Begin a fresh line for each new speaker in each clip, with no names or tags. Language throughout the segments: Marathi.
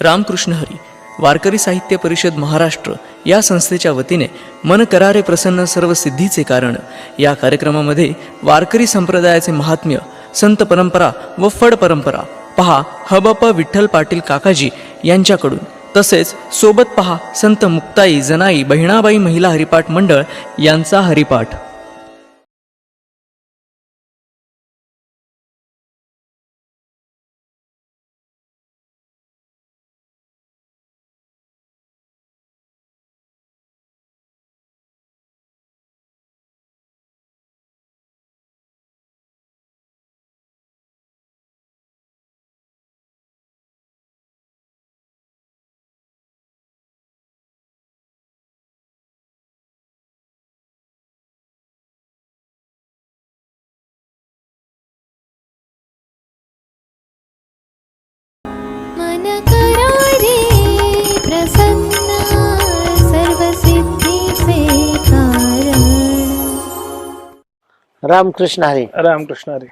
रामकृष्ण हरी वारकरी साहित्य परिषद महाराष्ट्र या संस्थेच्या वतीने मन करारे प्रसन्न सर्व सिद्धीचे कारण या कार्यक्रमामध्ये वारकरी संप्रदायाचे महात्म्य संत परंपरा व फड परंपरा पहा हबप विठ्ठल पाटील काकाजी यांच्याकडून तसेच सोबत पहा संत मुक्ताई जनाई बहिणाबाई महिला हरिपाठ मंडळ यांचा हरिपाठ.
रामकृष्ण हरी.
रामकृष्ण हरी.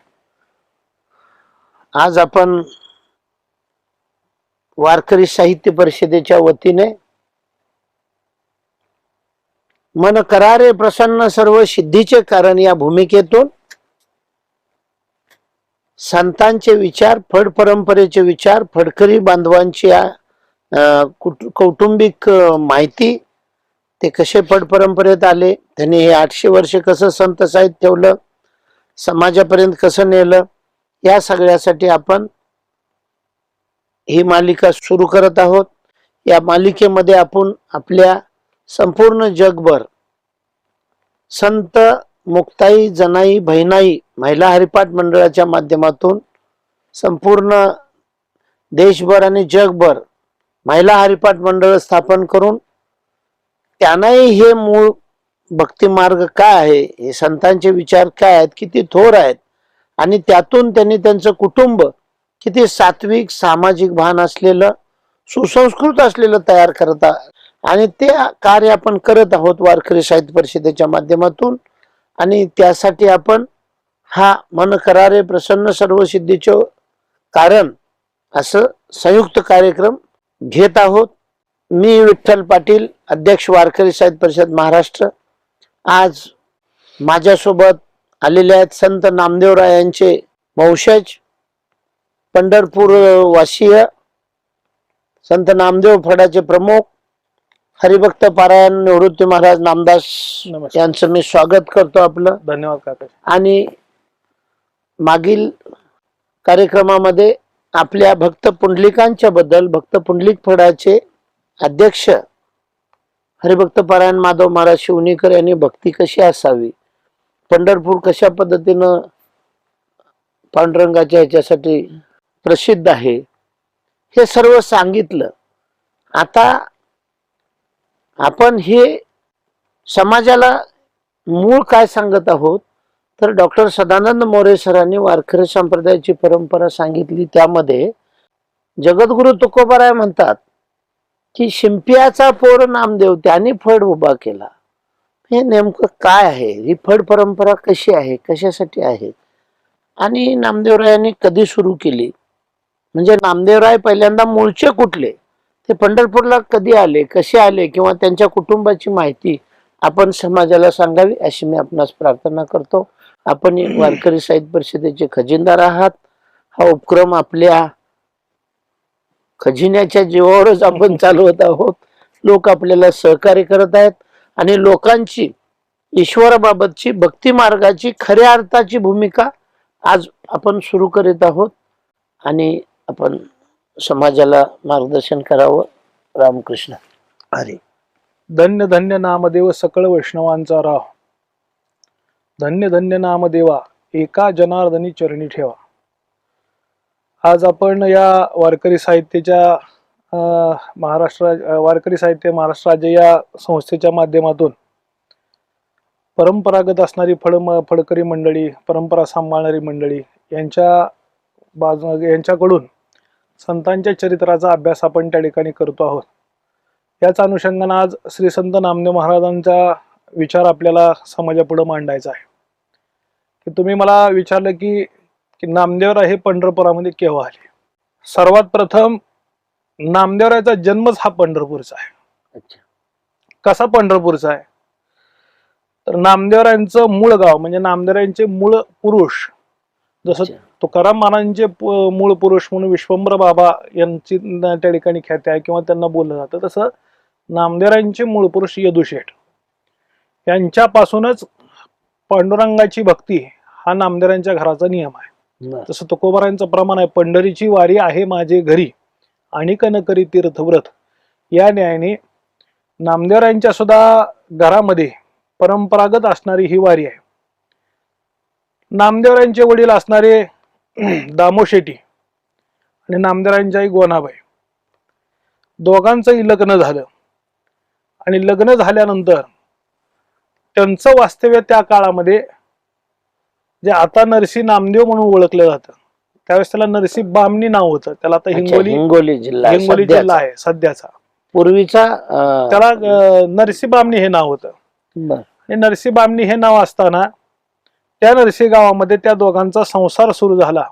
आज आपण वारकरी साहित्य परिषदेच्या वतीने मन करारे प्रसन्न सर्व सिद्धीचे कारण या भूमिकेतून संतांचे विचार फड परंपरेचे विचार फडकरी बांधवांची अं, कौटुंबिक माहिती ते कसे फड परंपरेत आले त्यांनी हे आठशे वर्ष कसं संत साहित्य ठेवलं समाजापर्यंत कसं नेलं या सगळ्यासाठी आपण ही मालिका सुरू करत आहोत. या मालिकेमध्ये आपण आपल्या संपूर्ण जगभर संत मुक्ताई जनाई बहिणाई महिला हरिपाठ मंडळाच्या माध्यमातून संपूर्ण देशभर आणि जगभर महिला हरिपाठ मंडळ स्थापन करून त्यांनाही हे मूळ भक्ती मार्ग काय आहे? हे संतांचे विचार काय आहेत? किती थोर आहेत? आणि त्यातून त्यांनी त्यांचं कुटुंब किती सात्विक सामाजिक भान असलेलं सुसंस्कृत असलेलं तयार करत आणि ते कार्य आपण करत आहोत वारकरी साहित्य परिषदेच्या माध्यमातून. आणि त्यासाठी आपण हा मन करारे प्रसन्न सर्व सिद्धीचे कारण असं संयुक्त कार्यक्रम घेत आहोत. मी विठ्ठल पाटील अध्यक्ष वारकरी साहित्य परिषद महाराष्ट्र. आज माझ्यासोबत आलेले आहेत संत नामदेवरायांचे वंशज पंढरपूर वासीय संत नामदेव फडाचे प्रमुख हरिभक्त पारायण निवृत्ती महाराज नामदास
नमस्कार.
यांचं मी स्वागत करतो आपलं.
धन्यवाद काका.
आणि मागील कार्यक्रमामध्ये आपल्या भक्त पुंडलिकांच्या बद्दल भक्त पुंडलिक फडाचे अध्यक्ष हरिभक्त पारायण माधव महाराज शिवणीकर यांनी भक्ती कशी असावी पंढरपूर कशा पद्धतीनं पांडुरंगाच्या ह्याच्यासाठी प्रसिद्ध आहे हे सर्व सांगितलं. आता आपण हे समाजाला मूळ काय सांगत आहोत तर डॉक्टर सदानंद मोरे सरांनी वारकरी संप्रदायाची परंपरा सांगितली. त्यामध्ये जगद्गुरु तुकोबाराय म्हणतात की शिंपियाचा पोर नामदेव त्यांनी फड उभा केला. हे नेमकं काय आहे? ही फड परंपरा कशी आहे? कशासाठी आहे? आणि नामदेवरायांनी कधी सुरू केली? म्हणजे नामदेवराय पहिल्यांदा मूळचे कुठले? ते पंढरपूरला कधी आले कसे आले किंवा त्यांच्या कुटुंबाची माहिती आपण समाजाला सांगावी अशी मी आपणास प्रार्थना करतो. आपण वारकरी साहित्य परिषदेचे खजिनदार आहात. हा उपक्रम आपल्या खजिन्याच्या जीवावरच आपण चालवत आहोत. लोक आपल्याला सहकार्य करत आहेत आणि लोकांची ईश्वराबाबतची भक्ती मार्गाची खऱ्या अर्थाची भूमिका आज आपण सुरू करीत आहोत. आणि आपण समाजाला मार्गदर्शन करावं. रामकृष्ण. हरी
धन्य धन्य नामदेव सकळ वैष्णवांचा राव धन्य धन्य नामदेवा एका जनार्दनी चरणी ठेवा. आज आपण या वारकरी साहित्याच्या अं, महाराष्ट्र वारकरी साहित्य महाराष्ट्र राज्य या संस्थेच्या माध्यमातून परंपरागत असणारी फळ फडकरी मंडळी परंपरा सांभाळणारी मंडळी यांच्या बाजू यांच्याकडून संतांच्या चरित्राचा अभ्यास आपण त्या ठिकाणी करतो आहोत. याच अनुषंगानं आज श्री संत नामदेव महाराजांचा विचार आपल्याला समाजापुढे मांडायचा आहे. की तुम्ही मला विचारलं की की नामदेवराव हे पंढरपुरामध्ये केव्हा आले? सर्वात प्रथम नामदेवरायाचा जन्मच हा पंढरपूरचा आहे.
अच्छा.
कसा पंढरपूरचा आहे? तर नामदेवरायांचं मूळ गाव म्हणजे नामदेवरायांचे मूळ पुरुष जसं. तुकाराम महाराजांचे मूळ पुरुष म्हणून विश्वंभर बाबा यांची त्या ठिकाणी ख्याती आहे किंवा त्यांना बोललं जातं. तसं नामदेवरायांचे मूळ पुरुष यदुशेठ यांच्यापासूनच पांडुरंगाची भक्ती हा नामदेवरांच्या घराचा नियम आहे. तसं तुकोबारांचं प्रमाण आहे. पंढरीची वारी आहे माझे घरी. आणि कन करी तीर्थव्रत. या न्यायाने नामदेवरायांच्या सुद्धा घरामध्ये परंपरागत असणारी ही वारी आहे. नामदेवरायांचे वडील असणारे दामो शेट्टी आणि नामदेवरायांची आई गोनाबाई. दोघांचंही लग्न झालं. आणि लग्न झाल्यानंतर त्यांचं वास्तव्य त्या काळामध्ये जे आता नरसी नामदेव म्हणून ओळखलं जातं. त्यावेळेस त्याला नरसी बामणी नाव होतं. त्याला आता हिंगोली
हिंगोली जिल्हा
हिंगोली. जिल्हा आहे सध्याचा.
पूर्वीचा
त्याला नरसी बामणी हे नाव होतं. आणि नरसी बामणी हे नाव असताना त्या नरसी गावामध्ये त्या दोघांचा संसार सुरू झाला.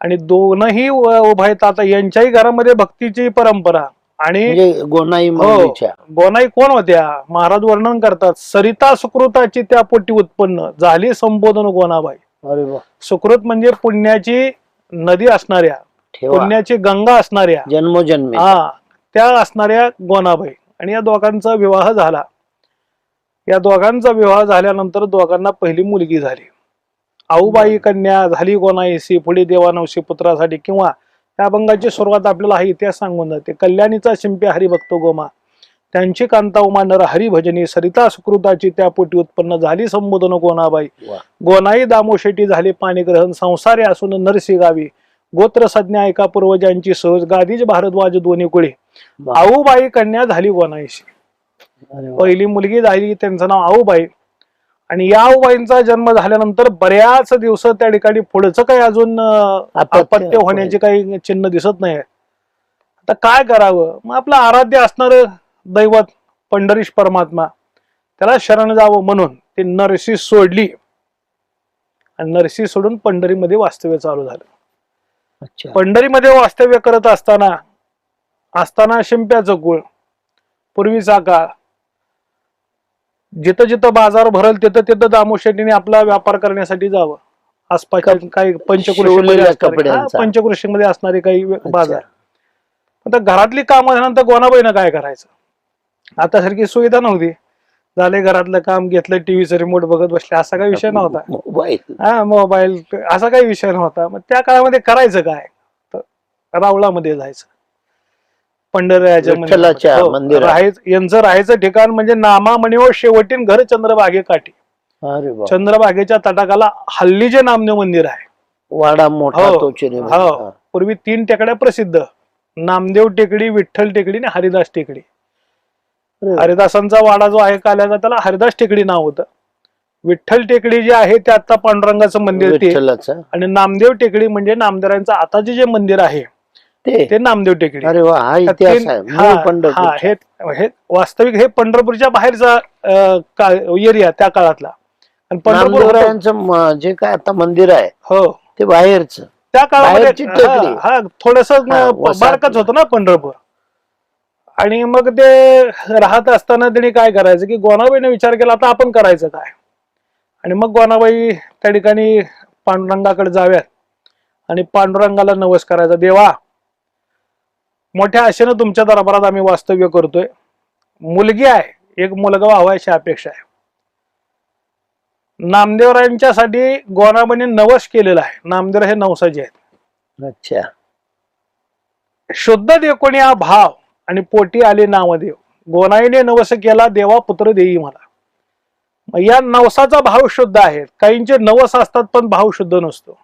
आणि दोनही उ- उभय आता यांच्याही घरामध्ये भक्तीची परंपरा आणि
म्हणजे गोनाई
हो. गोनाई कोण होत्या? महाराज वर्णन करतात सरिता सुकृताची त्या पोटी उत्पन्न झाली संबोधन गोनाबाई.
अरे
सुकृत म्हणजे पुण्याची नदी असणाऱ्या पुण्याची गंगा असणाऱ्या.
जन्मोजन्मी.
हा त्या असणाऱ्या गोनाबाई. आणि या दोघांचा विवाह झाला. या दोघांचा विवाह झाल्यानंतर दोघांना पहिली मुलगी झाली आऊबाई कन्या झाली गोनाईसी पुढे देवानवशी पुत्रासाठी किंवा या अभंगाची सुरुवात आपल्याला हा इतिहास सांगून जाते कल्याणीचा शिंपे हरिभक्त गोमा त्यांची कांता उमा नर हरिभजनी सरिता सुकृताची त्या पोटी उत्पन्न झाली संबोधन गोनाबाई. गोनाई दामोशेटी झाली पाणीग्रहण संसारे असून नरसी गावी गोत्र संज्ञा एका पूर्वजांची सहज गादीज भारद्वाज दोन्ही कुळे. आऊबाई कन्या झाली गोनाईशी. पहिली मुलगी झाली त्यांचं नाव आऊबाई. आणि या आऊबाईंचा जन्म झाल्यानंतर बऱ्याच दिवस त्या ठिकाणी पुढचं काही अजून
अपत्य
होण्याचे काही चिन्ह दिसत नाही. आता काय करावं? मग आपलं आराध्य असणार दैवत पंढरीश परमात्मा त्याला शरण जावं म्हणून ते नरसी सोडली. आणि नरसी सोडून पंढरीमध्ये वास्तव्य चालू झालं. पंढरीमध्ये वास्तव्य करत असताना असताना शिंप्याचं कुळ पूर्वीचा काळ जिथं जिथं बाजार भरल तिथं तिथं दामोशेटीने आपला व्यापार करण्यासाठी जावं. आसपासच्या काही
कपड्यांचा.
पंचकृषीमध्ये असणारे काही. बाजार. आता घरातली कामं झाल्यानंतर गोनाबाईनं काय करायचं? आता सारखी सुविधा नव्हती. झाले घरातलं काम घेतलं टीव्हीचं रिमोट बघत बसले असा काही विषय नव्हता.
मोबाईल
हा मोबाईल असा काही विषय नव्हता. मग त्या काळामध्ये करायचं काय? तर रावळामध्ये जायचं. मंदिरामध्ये. हो, यांचं राहायचं ठिकाण म्हणजे नामा म्हणीवर शेवटीन घर चंद्रबागे काठी. चंद्रबागेच्या तटाकाला हल्ली जे नामदेव मंदिर आहे.
वाडा मोठा
हो, हो. पूर्वी तीन टेकड्या प्रसिद्ध. नामदेव टेकडी विठ्ठल टेकडी आणि हरिदास टेकडी. हरिदासांचा वाडा जो आहे काल्याचा त्याला हरिदास टेकडी नाव होतं. विठ्ठल टेकडी जे आहे ते आता पांडुरंगाचं मंदिर आणि नामदेव टेकडी म्हणजे नामदेवरांचं आताचे जे मंदिर आहे
ते.
ते नामदेव टेकडी.
अरे वा हा इतिहास आहे.
हा,
मूळ
हा. हे हे वास्तविक हे पंढरपूरच्या बाहेरचा एरिया त्या काळातला. आणि पंढरपूर
म- जे काय आता मंदिर आहे
हो.
ते बाहेरच.
त्या काळामध्ये
बाहेरची टेकडी.
हा थोडस
हा, वसाहत.
बारकच होतं ना पंढरपूर. आणि मग ते राहत असताना त्यांनी काय करायचं की गोनाबाईने विचार केला आता आपण करायचं काय? आणि मग गोनाबाई त्या ठिकाणी पांडुरंगाकडे जाव्यात. आणि पांडुरंगाला नवस करायचा देवा मोठ्या आशेनं तुमच्या दरबारात आम्ही वास्तव्य करतोय. मुलगी आहे एक मुलगा व्हावा अशी अपेक्षा आहे. नामदेवरायांच्यासाठी गोनाबाईने नवस केलेला आहे. नामदेव हे नवसाचे आहेत.
अच्छा.
शुद्ध देकोणी हा भाव आणि पोटी आले नामदेव. गोनाईने नवस केला देवा पुत्र देई मला. या नवसाचा भाव शुद्ध आहे. काहींचे नवस असतात पण भाव शुद्ध नसतो.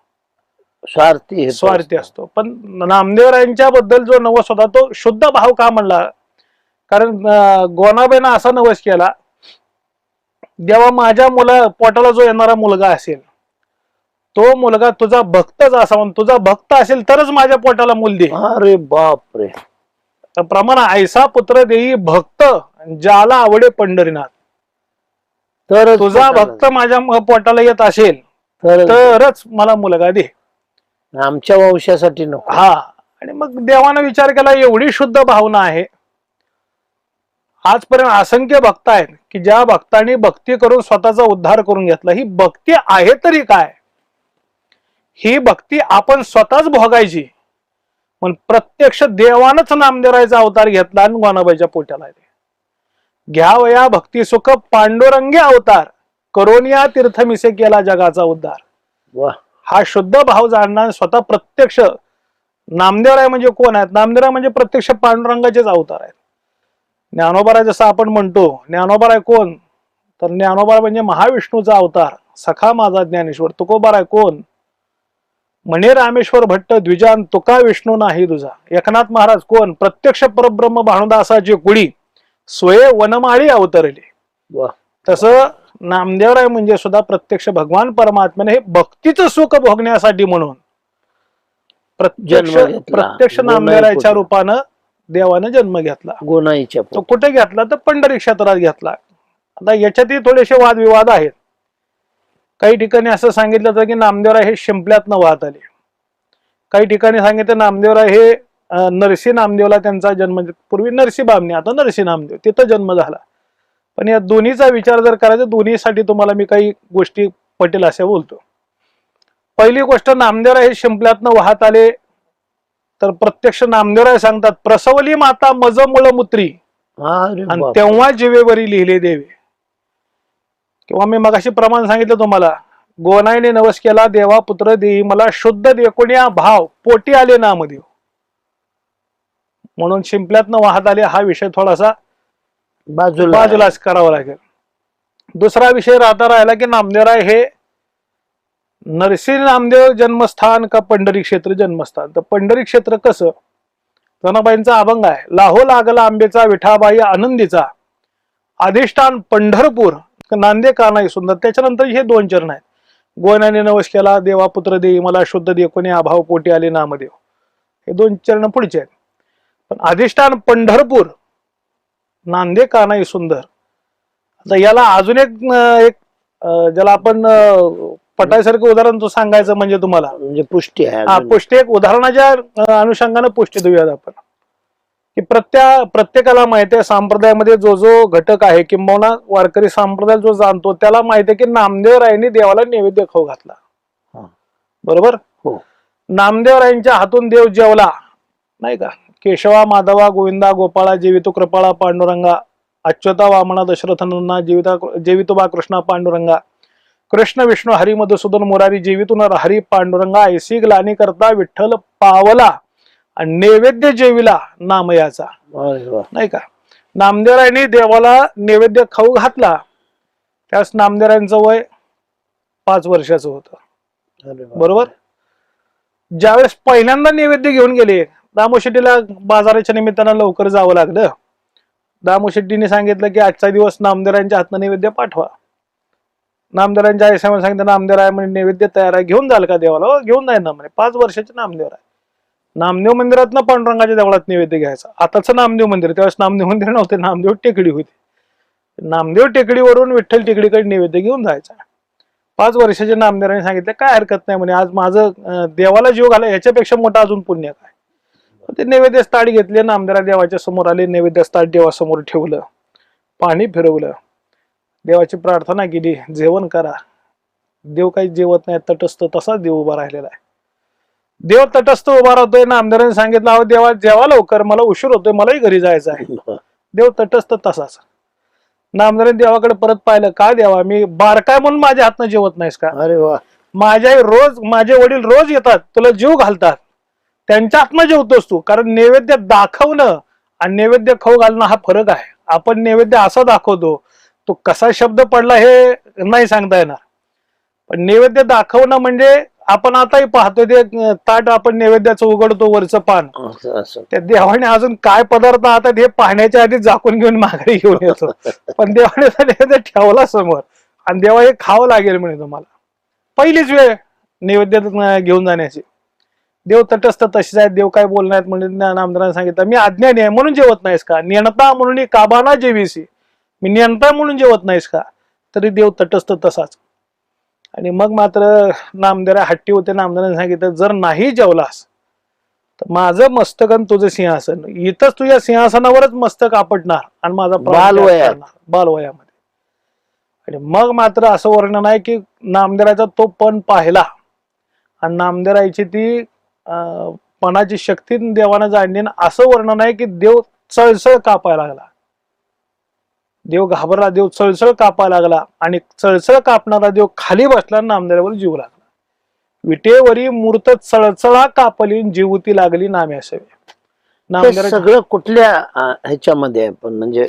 स्वार्थी हेतू
स्वार्थी
असतो.
पण नामदेवरायांच्या बद्दल जो नवस होता तो शुद्ध भाव का म्हणला? कारण गोनाबाईनं असा नवस केला देवा माझ्या मुला पोटाला जो येणारा मुलगा असेल तो मुलगा तुझा भक्तच असावा तुझा भक्त असेल तरच माझ्या पोटाला मूल दे.
अरे बाप रे
प्रमाण ऐसा पुत्र देई भक्त ज्याला आवडे पंढरीनाथ.
तर
तुझा भक्त माझ्या पोटाला येत असेल
तर
तरच मला मुलगा दे.
आमच्या वंशासाठी नको.
हा आणि मग देवानं विचार केला एवढी शुद्ध भावना आहे. आजपर्यंत असंख्य भक्त आहेत की ज्या भक्तांनी भक्ती करून स्वतःचा उद्धार करून घेतला. ही भक्ती आहे तरी काय? ही भक्ती आपण स्वतःच भोगायची. पण प्रत्यक्ष देवानच नामदेवाचा अवतार घेतला आणि गोनाबाईच्या पोट्याला. घ्यावया भक्ती सुख पांडुरंगी अवतार. करोनिया तीर्थमिसे केला जगाचा उद्धार.
वा.
हा शुद्ध भाव जाणणार स्वतः प्रत्यक्ष नामदेवराय म्हणजे कोण आहेत? नामदेवराय म्हणजे प्रत्यक्ष पांडुरंगाचेच अवतार आहेत. ज्ञानोबाराय जसं आपण म्हणतो ज्ञानोबाराय कोण? तर ज्ञानोबाराय म्हणजे महाविष्णूचा अवतार सखा माझा ज्ञानेश्वर तुकोबाराय कोण? म्हणे रामेश्वर भट्ट द्विजान तुका विष्णू नाही तुझा एकनाथ महाराज कोण? प्रत्यक्ष परब्रह्म भानुदासाची कुडी स्वये वनमाळी अवतरली. तसं नामदेवराय म्हणजे सुद्धा प्रत्यक्ष भगवान परमात्म्याने हे भक्तीचं सुख भोगण्यासाठी म्हणून प्रत्यक्ष. प्रत्यक्ष नामदेवरायच्या. रूपानं देवानं जन्म घेतला.
गोनाईच्या
तो कुठे घेतला? तर पंढरी क्षेत्रात घेतला. आता याच्यातही थोडेसे वादविवाद आहेत. काही ठिकाणी असं सांगितलं होतं की नामदेवराय हे शिंपल्यातनं वाहत आले. काही ठिकाणी सांगितलं नामदेवराय हे नरसी नामदेवला त्यांचा जन्म पूर्वी नरसी बामणी आता नरसी नामदेव तिथं जन्म झाला. पण या दोन्हीचा विचार जर करायचा दोन्हीसाठी तुम्हाला मी काही गोष्टी पटेल अशा बोलतो. पहिली गोष्ट नामदेवराय हे शिंपल्यातनं वाहत आले. तर प्रत्यक्ष नामदेवराय सांगतात प्रसवली माता मज मुळ मुत्री. आणि. तेव्हा जिवेवरी लिहिले देवे. किंवा मी मगाशी प्रमाण सांगितलं तुम्हाला गोनाईने नवस केला देवा पुत्र देई मला शुद्ध देकुण्या भाव पोटी आले नामदेव. म्हणून शिंपल्यातनं वाहत आले हा विषय थोडासा
बाजूला
बाजूलाच करावा लागेल. दुसरा विषय राहता राहिला की नामदेवराय हे नरसिंह नामदेव जन्मस्थान का पंढरी क्षेत्र जन्मस्थान? तर पंढरी क्षेत्र कसं? जनाबाईंचा अभंग आहे. लाहो लागला आंबेचा विठाबाई आनंदीचा. अधिष्ठान पंढरपूर नांदे का नाही सुंदर. त्याच्यानंतर हे दोन चरण आहेत. गोण्याने नवस केला देवा पुत्र देई मला शुद्ध दे कोणी अभाव पोटी आले नामदेव. हे दोन चरण पुढचे आहेत. पण अधिष्ठान पंढरपूर नांदे कानाई सुंदर. आता याला अजून एक एक ज्याला आपण पटायसारखं उदाहरण तो सांगायचं म्हणजे तुम्हाला.
म्हणजे पुष्टी आहे.
हा
अजून.
पुष्टी एक उदाहरणाच्या अनुषंगानं पुष्टी देऊयात आपण. की प्रत्या प्रत्येकाला माहिती आहे संप्रदायामध्ये जो जो घटक आहे किंबहुना वारकरी संप्रदाय जो जाणतो त्याला माहिती आहे की नामदेवरायांनी देवाला नैवेद्य खाऊ घातला.
हा.
बरोबर?
हो.
नामदेवरायांच्या हातून देव जेवला. नाही का? केशवा माधवा गोविंदा गोपाळा जीवितो कृपाळा पांडुरंगा अच्युता वामना दशरथनंना जीविता जीवितोबा कृष्णा पांडुरंगा कृष्ण विष्णू हरी मधुसूदन मुरारी जीवितून हरी पांडुरंगा ऐसी ग्लानी करता विठ्ठल पावला आणि नैवेद्य जेविला नामयाचा. नाही का? नामदेवरायांनी देवाला नैवेद्य खाऊ घातला. त्यास नामदेवरायांचं वय पाच वर्षाचं होतं. बरोबर? ज्यावेळेस पहिल्यांदा नैवेद्य घेऊन गेले दामोशेट्टीला बाजाराच्या निमित्तानं लवकर जावं लागलं. दामोशेट्टीने सांगितलं की आजचा दिवस नामदेवरायांच्या हातनं नैवेद्य पाठवा. नामदेवरायांच्या आयुष्यामध्ये सांगितलं नामदेवराय म्हणे नैवेद्य तयार आहे. घेऊन जाल का देवाला? "हो, घेऊन जाईल ना म्हणे. पाच वर्षाचे नामदेव आहे. नामदेव मंदिरात ना पांडुरंगाच्या देवळात नैवेद्य घ्यायचा. आताच नामदेव मंदिर त्यावेळेस नामदेव मंदिर नव्हते. नामदेव टेकडी होती. नामदेव टेकडीवरून विठ्ठल टेकडीकडे नैवेद्य घेऊन जायचा. पाच वर्षाच्या नामदेवाने सांगितलं काय हरकत नाही म्हणे. आज माझं देवाला जीव घाला. याच्यापेक्षा मोठा अजून पुण्य काय? ते नैवेद्य ताट घेतले नामदेवरा देवाच्या समोर आले नैवेद्य ताट देवासमोर ठेवलं पाणी फिरवलं. देवाची प्रार्थना केली जेवण करा. देव काही जेवत नाही तटस्थ तसाच देव उभा राहिलेला आहे. देव तटस्थ उभा राहतोय नामदेवाने सांगितलं अहो देवा जेवा लवकर मला उशीर होतोय मलाही घरी जायचं आहे. देव तटस्थ तसाच. नामदेवाने देवाकडे परत पाहिलं का देवा मी बारकाय म्हणून माझ्या हातनं जेवत नाहीस का?
अरे वा.
माझ्या रोज माझे वडील रोज येतात तुला जीव घालतात. त्यांच्या हातनं जेवतोस तू कारण नैवेद्य दाखवणं आणि नैवेद्य खाऊ घालणं हा फरक आहे. आपण नैवेद्य असा दाखवतो तो कसा शब्द पडला हे नाही सांगता येणार. पण नैवेद्य दाखवणं म्हणजे आपण आताही पाहतोय ते ताट आपण नैवेद्याचं उघडतो वरचं पान. त्या देवाने अजून काय पदार्थ आता हे पाहण्याच्या आधी झाकून घेऊन माघारी घेऊन येतो. पण देवाने नैवेद्य ठेवला समोर आणि देवा हे खावं लागेल म्हणे तुम्हाला. पहिलीच वेळ नैवेद्य घेऊन जाण्याची. देव तटस्थ तशीच आहेत देव काय बोलणार म्हणून नामदारांनी सांगितलं. मी अज्ञानी आहे म्हणून जेवत नाहीस का? नेणता म्हणून काबाना जेवीसी. मी नेणता म्हणून जेवत नाहीस का? तरी देव तटस्थ तसाच. आणि मग मात्र नामदेरा हट्टी होते नामदारांनी सांगितलं जर नाही जेवलास तर माझं मस्तक आणि तुझं सिंहासन. इथंच तुझ्या सिंहासनावरच मस्तक आपटणार आणि माझा. बालवयामध्ये. आणि मग मात्र असं वर्णन आहे की नामदेवाचा तो पण पाहिला. आणि नामदेवाची ती पणाची शक्ती देवानं जाणली असं वर्णन आहे की देव चळचळ कापायला लागला. देव घाबरला देव चळचळ कापायला लागला आणि चळचळ कापणारा देव खाली बसला नामदेवावर जीव लागला. विटेवरी मूर्त चळचळा कापली जीवती लागली नामे असावे नामदेवाच्या
सगळं कुठल्या ह्याच्यामध्ये पण म्हणजे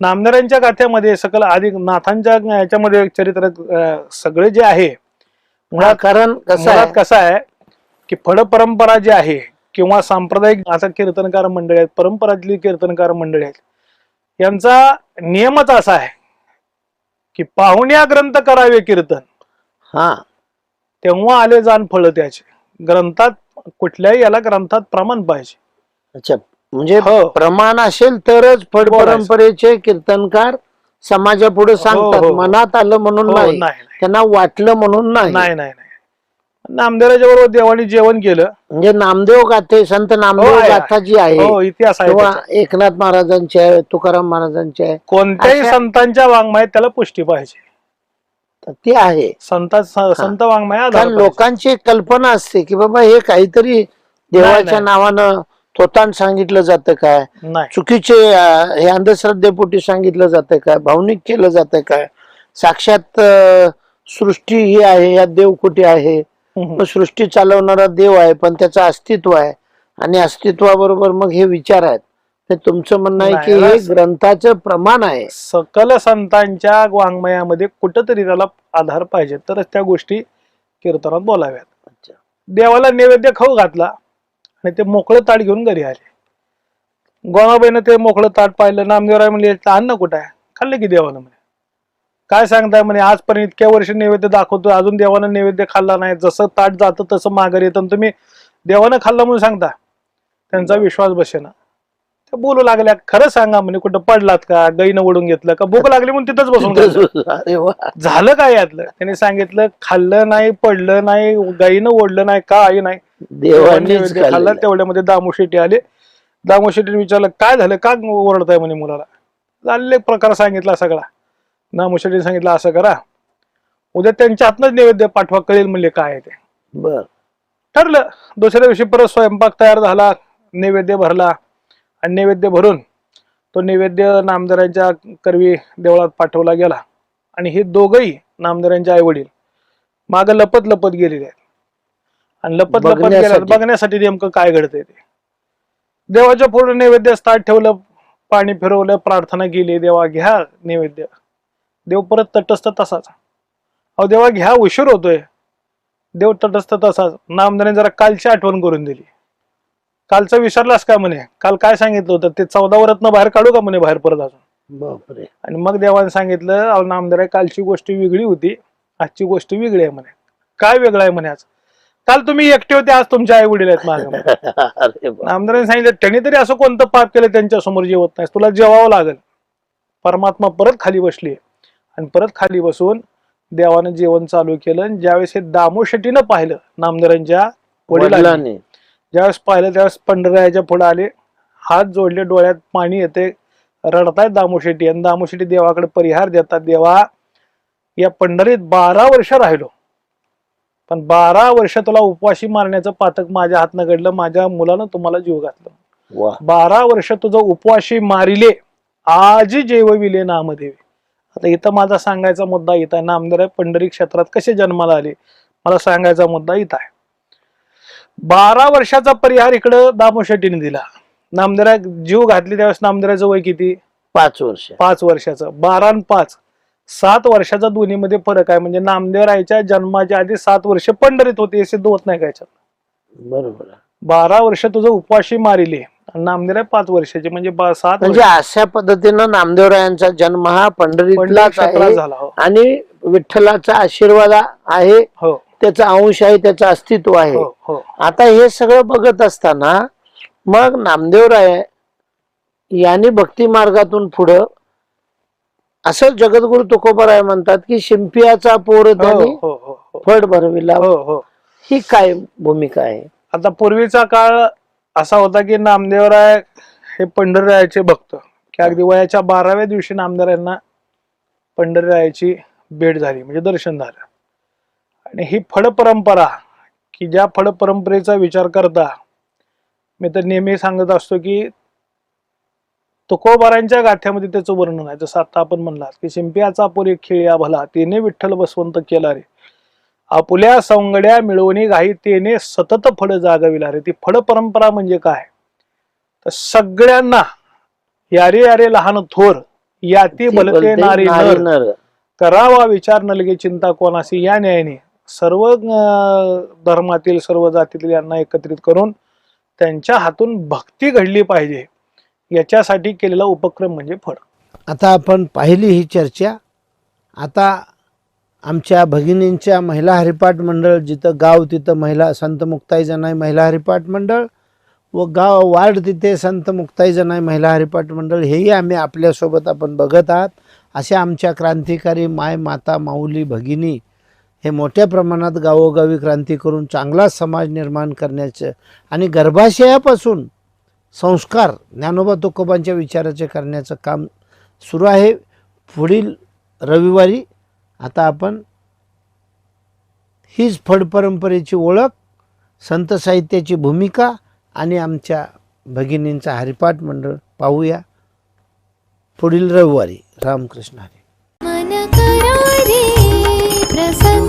नामदेवांच्या गाथ्यामध्ये सकल आधी नाथांच्या ह्याच्यामध्ये चरित्र सगळे जे आहे मुळात
कारण कसं आहे?
की फळ परंपरा जी आहे किंवा सांप्रदायिक आता कीर्तनकार मंडळी आहेत परंपरातली कीर्तनकार मंडळी आहेत यांचा नियमच असा आहे की पाहुण्या ग्रंथ करावे कीर्तन.
हा.
तेव्हा आले जाण फळ त्याचे. ग्रंथात कुठल्याही याला ग्रंथात प्रमाण पाहिजे.
अच्छा म्हणजे
हो.
प्रमाण असेल तरच फड
बोलायचं.
परंपरेचे कीर्तनकार समाजापुढे सांगतात
हो, हो.
मनात आलं म्हणून
हो,
नाही
नाही.
त्यांना वाटलं म्हणून नाही.
नाही नाही नाही. नामदेवाच्या बरोबर देवाने जेवण केलं.
म्हणजे नामदेव गाथे संत नामदेव
हो, आहे,
गाथा जी आहे
हो इतिहास आहे
किंवा
त्याचा.
एकनाथ महाराजांची आहे तुकाराम महाराजांची आहे
कोणत्याही
अशा-
संतांच्या वाङ्मयात त्याला पुष्टी पाहिजे.
तर ती आहे.
संत संत वाङ्मया
कारण लोकांची एक कल्पना असते की बाबा हे काहीतरी देवाच्या
नाही.
नावानं थोतांड सांगितलं जातं काय?
नाही.
चुकीचे अं, हे अंधश्रद्धेपोटी सांगितलं जातं काय? भावनिक केलं जातं काय? साक्षात अं, सृष्टी ही आहे या देव कुठे आहे. मग सृष्टी चालवणारा देव आहे पण त्याचं अस्तित्व आहे. आणि अस्तित्वाबरोबर मग हे विचार आहेत. तुमचं म्हणणं आहे की हे ग्रंथाचं प्रमाण आहे.
सकल संतांच्या वाङ्मयामध्ये कुठंतरी त्याला आधार पाहिजे तरच त्या गोष्टी कीर्तनात बोलाव्यात. देवाला नैवेद्य खाऊ घातला आणि ते मोकळं ताट घेऊन घरी आले. गोमाबाईनं ते मोकळं ताट पाहिलं नामदेवराय म्हणले "याचं अन्न कुठं आहे? खाल्लं की देवानं म्हणे. काय सांगताय म्हणे आजपर्यंत इतक्या वर्ष नैवेद्य दाखवतो अजून देवानं नैवेद्य खाल्ला नाही जसं ताट जातं तसं माघार येतं. तुम्ही देवानं खाल्लं म्हणून सांगता त्यांचा विश्वास बसेना. ते बोलू लागल्या खरं सांगा म्हणे कुठं पडलात का गाईनं ओढून घेतलं का भूक लागली म्हणून तिथंच बसून खाल्लं. झालं काय यातलं? त्याने सांगितलं खाल्लं नाही पडलं नाही गाईनं ओढलं नाही काही नाही. खाल्लं.
खाल्लेलं.
तेवढ्यामध्ये दामू शेट्टी आले. दामू शेट्टीने विचारलं काय झालं? का ओरडताय? म्हणे मुलाला. झालेले प्रकार सांगितला सगळा. दामू शेट्टीने सांगितलं असं करा. उद्या त्यांच्या हातनच नैवेद्य पाठवा कळेल म्हणले काय आहे ते.
बर.
ठरलं. दुसऱ्या दिवशी परत स्वयंपाक तयार झाला नैवेद्य भरला. आणि नैवेद्य भरून तो नैवेद्य नामदारांच्या करवी देवळात पाठवला गेला. आणि हे दोघही नामदारांचे आई वडील माग लपत लपत गेलेले आहेत. आणि लपत लपत गेल्या
बघण्यासाठी.
बघण्यासाठी नेमकं काय घडतंय ते. देवाच्या पुढे नैवेद्य स्थान ठेवलं पाणी फिरवलं प्रार्थना केली देवा घ्या नैवेद्य. देव परत तटस्थ तसाच. अहो देवा घ्या उशीर होतोय. देव तटस्थ तसाच. नामदाने जरा कालची आठवण करून दिली. कालचं विसरलास का म्हणे? काल काय सांगितलं होतं? ते चौदा वरत्न बाहेर काढू का म्हणे बाहेर परत अजून?
बापरे.
आणि मग देवाने सांगितलं अहो नामदार कालची गोष्ट वेगळी होती. आजची गोष्ट वेगळी आहे म्हणे. काय वेगळं आहे म्हणे आज? काल तुम्ही एकटे होते आज तुमचे आई वडील आहेत माझ्या. नामदारांनी सांगितलं त्यांनी तरी असं कोणतं पाप केलं त्यांच्यासमोर जेवत नाही तुला जेवावं लागेल. परमात्मा परत खाली बसली आणि परत खाली बसून देवानं जेवण चालू केलं. आणि ज्यावेळेस हे दामो शेट्टीनं पाहिलं नामदारांच्या वडिलांनी ज्यावेळेस पाहिलं त्यावेळेस पंढराच्या पुढे आले हात जोडले डोळ्यात पाणी येते रडतायत दामो शेट्टी. आणि दामो शेट्टी देवाकडे परिहार देतात. देवा या पंढरीत बारा वर्ष राहिलो. पण बारा वर्ष तुला उपवाशी मारण्याचं पातक माझ्या हातनं घडलं माझ्या मुलानं तुम्हाला जीव घातलं. बारा वर्ष तुझं उपवाशी मारिले आजी जेवविले नामदेवी. आता इथं माझा सांगायचा मुद्दा इथं आहे. नामदेव पंढरी क्षेत्रात कसे जन्माला आले? मला सांगायचा मुद्दा इथं आहे. बारा वर्षाचा परिहार इकडं दामो शेट्टीने दिला. नामदेरा जीव घातली त्यावेळेस नामदेराचं वय किती?
पाच वर्ष.
पाच वर्षाचं. बारा आणि पाच. सात वर्षाचा दोन्हीमध्ये फरक आहे. म्हणजे नामदेवरायच्या जन्माच्या आधी सात वर्ष पंढरीत होते असे होत नाही काय.
बरोबर.
बारा वर्ष तुझं उपवाशी मारिले नामदेव पाच वर्षाचे म्हणजे बा- सात
म्हणजे
वर्ष
अशा पद्धतीनं नामदेवरायांचा जन्म हा
पंढरी क्षेत्रात
आहे
झाला हो.
आणि विठ्ठलाचा आशीर्वाद आहे
हो.
त्याचा अंश आहे त्याचं अस्तित्व आहे.
हो हो.
आता हे सगळं बघत असताना मग नामदेवराय यांनी भक्ती मार्गातून पुढं असं जगद्गुरु तुकोबराय म्हणतात की शिंपियाचा पोर
हो
त्यांनी
हो हो हो.
फड भरविला.
हो हो.
ही काय भूमिका आहे?
आता पूर्वीचा काळ असा होता की नामदेवराय हे पंढररायाचे भक्त. की अगदी वयाच्या बाराव्या दिवशी नामदेवरायांना पंढररायाची भेट झाली म्हणजे दर्शन झालं. आणि ही फड परंपरा की ज्या फळ परंपरेचा विचार करता मी तर नेहमी सांगत असतो की तुकोबारांच्या गाथ्यामध्ये त्याचं वर्णन आहे. जसं आता आपण म्हणलात की शिंपियाचा पुरी खेळ्या भला तिने विठ्ठल बसवंत केला रे. आपुल्या सवंगड्या मिळवणी घाई तेने सतत फळ जागविला. रे ती फळ परंपरा म्हणजे काय? तर सगळ्यांना यारे यारे लहान थोर याती
बोलते
नारी. करावा विचार नलगे चिंता कोणासी या न्यायाने सर्व धर्मातील सर्व जातीतील यांना एकत्रित करून त्यांच्या हातून भक्ती घडली पाहिजे. याच्यासाठी केलेला उपक्रम म्हणजे फळ.
आता आपण पाहिली ही चर्चा. आता आमच्या भगिनींच्या महिला हरिपाठ मंडळ जिथं गाव तिथं महिला संत मुक्ताई जनाई महिला हरिपाठ मंडळ व गाव वार्ड तिथे संत मुक्ताई जनाई महिला हरिपाठ मंडळ हेही आम्ही आपल्यासोबत आपण बघत आहात. अशा आमच्या क्रांतिकारी माय माता माऊली भगिनी हे मोठ्या प्रमाणात गावोगावी क्रांती करून चांगला समाज निर्माण करण्याचं आणि गर्भाशयापासून संस्कार ज्ञानोबा तुकोबांच्या विचाराचे करण्याचं काम सुरू आहे. पुढील रविवारी आता आपण हीच फड परंपरेची ओळख संत साहित्याची भूमिका आणि आमच्या भगिनींचा हरिपाठ मंडळ पाहूया. पुढील रविवारी रामकृष्ण हरी.
प्रसन्न